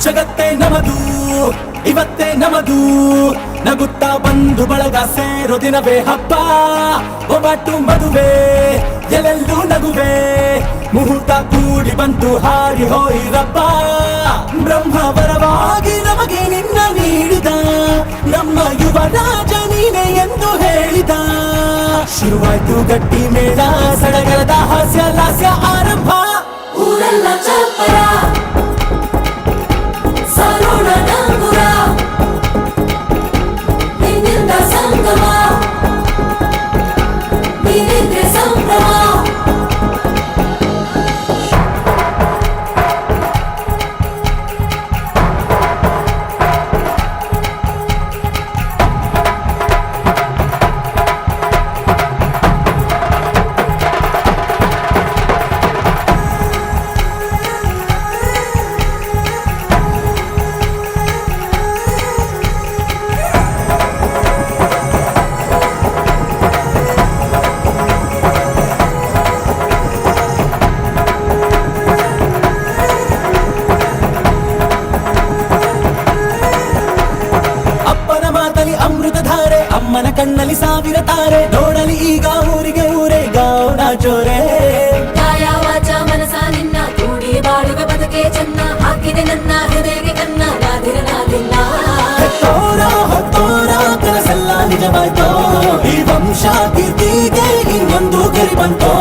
ಜಗತ್ತೇ ನಮದು, ಇವತ್ತೇ ನಮದು. ನಗುತ್ತಾ ಬಂದು ಬಳಗ ಸೇರೋ ದಿನವೇ ಹಬ್ಬ. ಒಬ್ಬಟ್ಟು ಮದುವೆ, ಎಲ್ಲೆಲ್ಲೂ ನಗುವೆ. ಮುಹೂರ್ತ ಕೂಡಿ ಬಂತು ಹಾರಿ ಹೋಯಿರಪ್ಪ ಬ್ರಹ್ಮ ವರವಾಗಿ ನಮಗೆ ನಿನ್ನ ನೀಡಿದ. ನಮ್ಮ ಯುವ ರಾಜ ನೀನೆ ಎಂದು ಹೇಳಿದ. ಶುರುವಾಯ್ತು ಗಟ್ಟಿ ಮೇಳ, ಸಡಗರದ ಹಾಸ್ಯ ಲಾಸ್ಯ ಆರಂಭ. ಊರೆಲ್ಲ ಚಪ್ಪರ. ಕಣ್ಣಲ್ಲಿ ಸಾವಿರ ತಾರೆ. ನೋಡಲಿ ಈಗ ಊರಿಗೆ ಊರೇ ಗೌಡ ಚೋರೆ. ಕಾಯ ವಾಚ ಮನಸ ನಿನ್ನ ಕೂಡಿ ಬಾಳುವ ಬದುಕೆ ಚೆನ್ನ. ಹಾಕಿದೆ ನನ್ನ ಹೃದಯಕ್ಕೆ ಕನ್ನ ನಾದಿರನಾದಿಲ್ಲ ಹೊತ್ತೋರ ಹೊತ್ತೋರ ಕನಸೆಲ್ಲ ನಿಜವಾಯ್ತೋ? ಈ ವಂಶ ಕೀರ್ತಿಗೆ ಇನ್ನೊಂದು ಗರಿ ಬಂತೋ?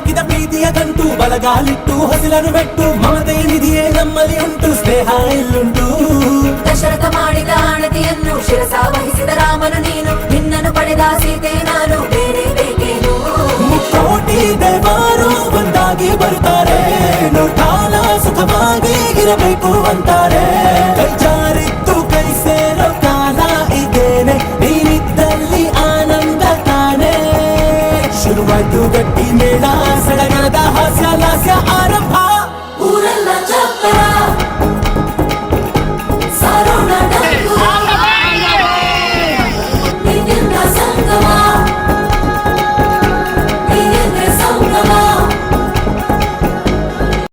ಹಾಕಿದ ಪ್ರೀತಿಯ ಕಂಟು ಬಲಗಾಲಿಟ್ಟು ಹಸಿಲನ್ನು ಬೆಟ್ಟು ಮಮತೆ ನಿಧಿಯೇ ನಮ್ಮಲ್ಲಿ ಉಂಟು ಸ್ನೇಹ ಎಲ್ಲುಂಟು ದಶರಥ ಮಾಡಿದ ಆಣತಿಯನ್ನು ಶಿರಸ ವಹಿಸಿದ ರಾಮನು ನೀನು. ನಿನ್ನನ್ನು ಪಡೆದ ಸೀತೆ ನಾನು ಬೇರೆ ಬೇಕೇನು? ಕೋಟಿ ದೇವರು ಒಂದಾಗಿ ಬರುತ್ತಾರೆ. ನೋಟಾಲ ಸುಖವಾಗಿ ಇರಬೇಕು ಅಂತಾರೆ. ಕೈ ಜಾರಿತ್ತು